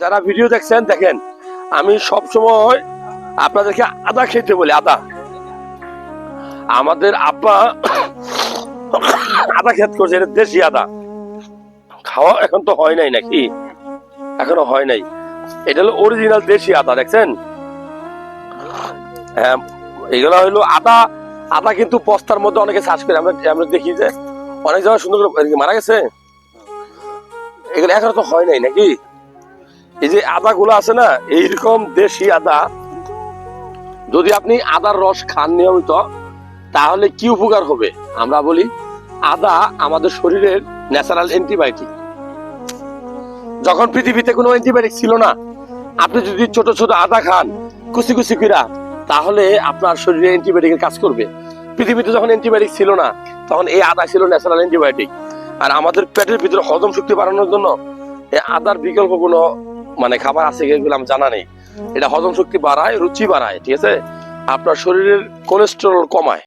যারা ভিডিও দেখছেন, দেখেন, আমি সব সময় আপনাদেরকে আদা খেতে বলি, আদা। আমাদের আব্বা আদা খেত করছে, এটা দেশি আদা। খাওয়া এখন তো হয় নাই নাকি? এখনও হয় নাই। এটা হলো অরিজিনাল দেশি আদা, দেখছেন? হ্যাঁ এগুলো হলো আদা আদা কিন্তু বস্তার মধ্যে অনেকে চাষ করে। আমরা আমরা দেখি যে অনেক জায়গায় সুন্দর করে মারা গেছে। এগুলো এখনও তো হয় নাই নাকি? এই যে আদা গুলো আছে না, এইরকম দেশি আদা, যদি আপনি আদার রস খান নিয়মিত, তাহলে কি উপকার হবে? আমরা বলি, আদা আমাদের শরীরের ন্যাচারাল অ্যান্টিবায়োটিক যখন পৃথিবীতে কোনো অ্যান্টিবায়োটিক ছিল না, আপনি যদি ছোট ছোট আদা খান, কুচি কুচি কিরা তাহলে আপনার শরীরে অ্যান্টিবায়োটিকের কাজ করবে। পৃথিবীতে যখন অ্যান্টিবায়োটিক ছিল না, তখন এই আদা ছিল ন্যাচারাল অ্যান্টিবায়োটিক আর আমাদের পেটের ভিতরে হজম শক্তি বাড়ানোর জন্য আদার বিকল্প কোনো মানে খাবার আছে এগুলো আমি জানা নেই। এটা হজম শক্তি বাড়ায় রুচি বাড়ায় ঠিক আছে? আপনার শরীরের কোলেস্ট্রল কমায়।